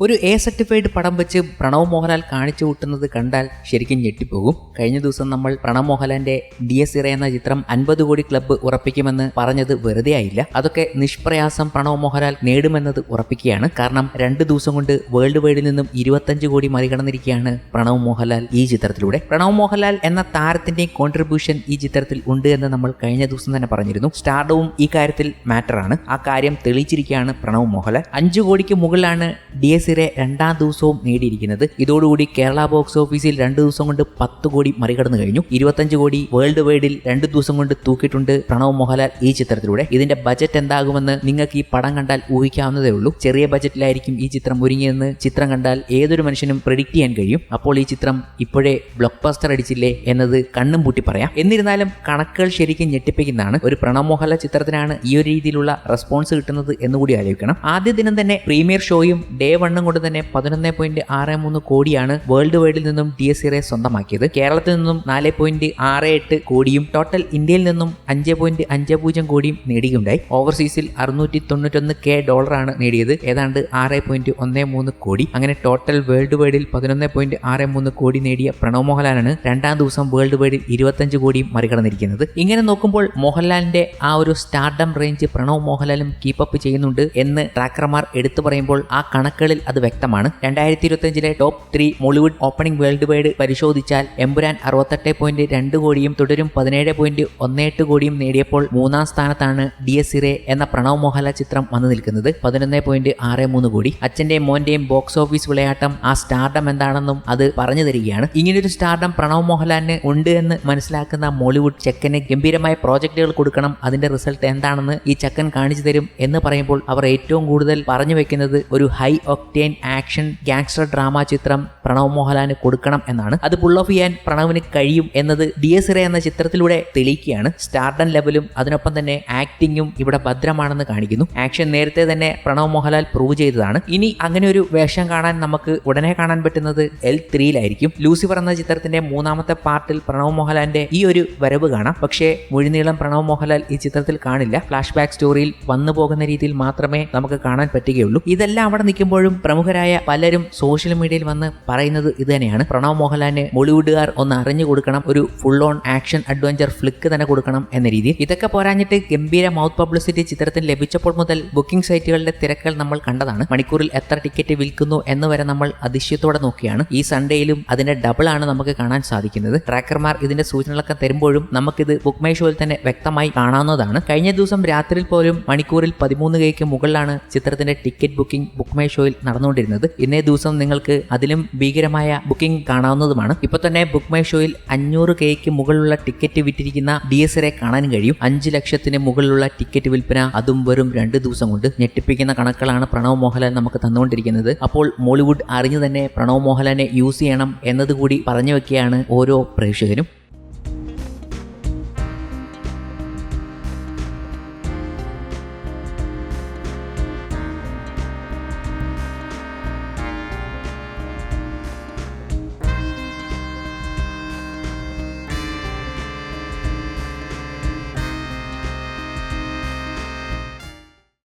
ഒരു A certified പടം വെച്ച് പ്രണവ് മോഹൻലാൽ കാണിച്ചു കൂട്ടുന്നത് കണ്ടാൽ ശരിക്കും ഞെട്ടിപ്പോകും. കഴിഞ്ഞ ദിവസം നമ്മൾ പ്രണവ് മോഹൻലാലിന്റെ ഡി എസ് ഇറ എന്ന ചിത്രം അൻപത് കോടി ക്ലബ്ബ് ഉറപ്പിക്കുമെന്ന് പറഞ്ഞത് വെറുതെ ആയില്ല. അതൊക്കെ നിഷ്പ്രയാസം പ്രണവ് മോഹൻലാൽ നേടുമെന്നത് ഉറപ്പിക്കുകയാണ്. കാരണം രണ്ട് ദിവസം കൊണ്ട് വേൾഡ് വൈഡിൽ നിന്നും ഇരുപത്തഞ്ച് കോടി മറികടന്നിരിക്കുകയാണ് പ്രണവ് മോഹൻലാൽ ഈ ചിത്രത്തിലൂടെ. പ്രണവ് മോഹൻലാൽ എന്ന താരത്തിന്റെയും കോൺട്രിബ്യൂഷൻ ഈ ചിത്രത്തിൽ ഉണ്ട് എന്ന് നമ്മൾ കഴിഞ്ഞ ദിവസം തന്നെ പറഞ്ഞിരുന്നു. സ്റ്റാർഡവും ഈ കാര്യത്തിൽ മാറ്ററാണ് ആ കാര്യം തെളിയിച്ചിരിക്കുകയാണ് പ്രണവ് മോഹൻലാൽ. അഞ്ചു കോടിക്ക് മുകളിലാണ് ഡി എസ് ഇറെ രണ്ടാം ദിവസവും നേടിയിരിക്കുന്നത്. ഇതോടുകൂടി കേരള ബോക്സ് ഓഫീസിൽ രണ്ട് ദിവസം കൊണ്ട് പത്ത് കോടി മറികടന്നു കഴിഞ്ഞു. ഇരുപത്തഞ്ച് കോടി വേൾഡ് വൈഡിൽ രണ്ട് ദിവസം കൊണ്ട് തൂക്കിയിട്ടുണ്ട് പ്രണവ് മോഹൻലാൽ ഈ ചിത്രത്തിലൂടെ. ഇതിന്റെ ബജറ്റ് എന്താകുമെന്ന് നിങ്ങൾക്ക് ഈ പടം കണ്ടാൽ ഊഹിക്കാവുന്നതേ ഉള്ളൂ. ചെറിയ ബജറ്റിലായിരിക്കും ഈ ചിത്രം ഒരുങ്ങിയെന്ന് ചിത്രം കണ്ടാൽ ഏതൊരു മനുഷ്യനും പ്രിഡിക്റ്റ് ചെയ്യാൻ കഴിയും. അപ്പോൾ ഈ ചിത്രം ഇപ്പോഴേ ബ്ലോക്ക് ബസ്റ്റർ അടിച്ചില്ലേ എന്നത് കണ്ണും പൂട്ടി പറയാം. എന്നിരുന്നാലും കണക്കുകൾ ശരിക്കും ഞെട്ടിപ്പിക്കുന്നതാണ്. ഒരു പ്രണവ് മോഹൻലാൽ ചിത്രത്തിനാണ് ഈ ഒരു രീതിയിലുള്ള റെസ്പോൺസ് കിട്ടുന്നത് എന്നുകൂടി ആലോചിക്കണം. ആദ്യ ദിനം തന്നെ പ്രീമിയർ ഷോയും ഡേ വണ്ണും കൊണ്ട് തന്നെ പതിനൊന്ന് പോയിന്റ് ആറ് മൂന്ന് കോടിയാണ് വേൾഡ് വൈഡിൽ നിന്നും ടി എസ് ഇറെ സ്വന്തമാക്കിയത്. കേരളത്തിൽ നിന്നും നാല് പോയിന്റ് ആറ് എട്ട് കോടിയും ടോട്ടൽ ഇന്ത്യയിൽ നിന്നും അഞ്ച് പോയിന്റ് അഞ്ച് പൂജ്യം കോടിയും നേടിയുണ്ടായി. ഓവർസീസിൽ അറുന്നൂറ്റി തൊണ്ണൂറ്റൊന്ന് കെ ഡോളറാണ് നേടിയത്. ഏതാണ്ട് ആറ് പോയിന്റ് ഒന്ന് മൂന്ന് കോടി. അങ്ങനെ ടോട്ടൽ വേൾഡ് വൈഡിൽ പതിനൊന്ന് പോയിന്റ് ആറ് മൂന്ന് കോടി നേടിയ പ്രണവ് മോഹൻലാലാണ് രണ്ടാം ദിവസം വേൾഡ് വൈഡിൽ ഇരുപത്തഞ്ച് കോടിയും മറികടന്നിരിക്കുന്നത്. ഇങ്ങനെ നോക്കുമ്പോൾ മോഹൻലാലിന്റെ ആ ഒരു സ്റ്റാർഡം റേഞ്ച് പ്രണവ് മോഹൻലാലും കീപ്പപ്പ് ചെയ്യുന്നുണ്ട് എന്ന് ട്രാക്കർമാർ എടുത്തു പറയുമ്പോൾ ആ കണക്കുകളിൽ അത് വ്യക്തമാണ്. രണ്ടായിരത്തി ഇരുപത്തിയഞ്ചിലെ top three Mollywood opening worldwide പരിശോധിച്ചാൽ എമ്പുരാൻ അറുപത്തെട്ട് പോയിന്റ് രണ്ട് കോടിയും തുടരും പതിനേഴ് പോയിന്റ് ഒന്ന് എട്ട് കോടിയും നേടിയപ്പോൾ മൂന്നാം സ്ഥാനത്താണ് ഡി എസ് ഇറെ എന്ന പ്രണവ് മോഹൻലാൽ ചിത്രം വന്നു നിൽക്കുന്നത്. പതിനൊന്ന് പോയിന്റ് ആറ് മൂന്ന് കോടി. അച്ഛന്റെയും മോന്റെയും ബോക്സ് ഓഫീസ് വിളയാട്ടം ആ സ്റ്റാർഡം എന്താണെന്നും അത് പറഞ്ഞു തരികയാണ്. ഇങ്ങനൊരു സ്റ്റാർഡം പ്രണവ് മോഹൻലാലിന് ഉണ്ട് എന്ന് മനസ്സിലാക്കുന്ന മോളിവുഡ് ചെക്കന് ഗംഭീരമായ പ്രോജക്റ്റുകൾ കൊടുക്കണം. അതിന്റെ റിസൾട്ട് എന്താണെന്ന് ഈ ചക്കൻ കാണിച്ചു തരും എന്ന് പറയുമ്പോൾ അവർ ഏറ്റവും കൂടുതൽ പറഞ്ഞു വെക്കുന്നത് ഒരു high octane action gangster drama ചിത്രം പ്രണവ് മോഹൻലാലിന് കൊടുക്കണം എന്നാണ്. അത് പുൾ ഓഫ് ചെയ്യാൻ പ്രണവിന് കഴിയും എന്നത് ഡി എസ് ഇറ എന്ന ചിത്രത്തിലൂടെ തെളിയിക്കുകയാണ്. സ്റ്റാർഡൻ ലെവലും അതിനൊപ്പം തന്നെ ആക്ടിങ്ങും ഇവിടെ ഭദ്രമാണെന്ന് കാണിക്കുന്നു. ആക്ഷൻ നേരത്തെ തന്നെ പ്രണവ് മോഹൻലാൽ പ്രൂവ് ചെയ്തതാണ്. ഇനി അങ്ങനെ ഒരു വേഷം കാണാൻ നമുക്ക് ഉടനെ കാണാൻ പറ്റുന്നത് എൽ ത്രീയിലായിരിക്കും ലൂസിഫർ എന്ന ചിത്രത്തിന്റെ മൂന്നാമത്തെ പാർട്ടിൽ പ്രണവ് മോഹൻലാലിന്റെ ഈ ഒരു വരവ് കാണാം. പക്ഷേ മുഴുനീളം പ്രണവ് മോഹൻലാൽ ഈ ചിത്രത്തിൽ കാണില്ല. ഫ്ലാഷ് ബാക്ക് സ്റ്റോറിയിൽ വന്നു പോകുന്ന രീതിയിൽ മാത്രമേ നമുക്ക് കാണാൻ പറ്റുകയുള്ളൂ. ഇതെല്ലാം അവിടെ നിൽക്കുമ്പോഴും പ്രമുഖരായ പലരും സോഷ്യൽ മീഡിയയിൽ വന്ന് പറയുന്നത് ഇത് തന്നെയാണ്. പ്രണവ് മോഹൻലാലിന് ബോളിവുഡുകാർ ഒന്ന് അറിഞ്ഞു കൊടുക്കണം ഒരു full on action adventure flick തന്നെ കൊടുക്കണം എന്ന രീതിയിൽ. ഇതൊക്കെ പോരാഞ്ഞിട്ട് ഗംഭീര മൗത്ത് പബ്ലിസിറ്റി ചിത്രത്തിന് ലഭിച്ചപ്പോൾ മുതൽ ബുക്കിംഗ് സൈറ്റുകളുടെ തിരക്കുകൾ നമ്മൾ കണ്ടതാണ്. മണിക്കൂറിൽ എത്ര ടിക്കറ്റ് വിൽക്കുന്നു എന്ന് വരെ നമ്മൾ അതിശയത്തോടെ നോക്കിയാണ്. ഈ സൺഡേയിലും അതിന്റെ ഡബിൾ ആണ് നമുക്ക് കാണാൻ സാധിക്കുന്നത്. ട്രാക്കർമാർ ഇതിന്റെ സൂചനകളൊക്കെ തരുമ്പോഴും നമുക്കിത് ബുക്ക് മൈ ഷോയിൽ തന്നെ വ്യക്തമായി കാണാവുന്നതാണ്. കഴിഞ്ഞ ദിവസം രാത്രിയിൽ പോലും മണിക്കൂറിൽ പതിമൂന്ന് കൈക്ക് മുകളിലാണ് ചിത്രത്തിന്റെ ടിക്കറ്റ് ബുക്കിംഗ് ബുക്ക് മൈ ഷോയിൽ നടന്നുകൊണ്ടിരുന്നത്. ഇന്നേ ദിവസം നിങ്ങൾക്ക് അതിലും ഭീകരമായ ബുക്കിംഗ് കാണാവുന്നതുമാണ്. ഇപ്പൊ തന്നെ ബുക്ക് മൈ ഷോയിൽ അഞ്ഞൂറ് കെയ്ക്ക് മുകളിലുള്ള ടിക്കറ്റ് വിറ്റിരിക്കുന്ന ഡി എസ് എറെ കാണാൻ കഴിയും. അഞ്ച് ലക്ഷത്തിന് മുകളിലുള്ള ടിക്കറ്റ് വിൽപ്പന അതും വെറും രണ്ട് ദിവസം കൊണ്ട് ഞെട്ടിപ്പിക്കുന്ന കണക്കുകളാണ് പ്രണവ് മോഹൻലാൽ നമുക്ക് തന്നുകൊണ്ടിരിക്കുന്നത്. അപ്പോൾ മോളിവുഡ് അറിഞ്ഞു തന്നെ പ്രണവ് മോഹൻലാലിനെ യൂസ് ചെയ്യണം എന്നതുകൂടി പറഞ്ഞു വെക്കുകയാണ് ഓരോ പ്രേക്ഷകരും.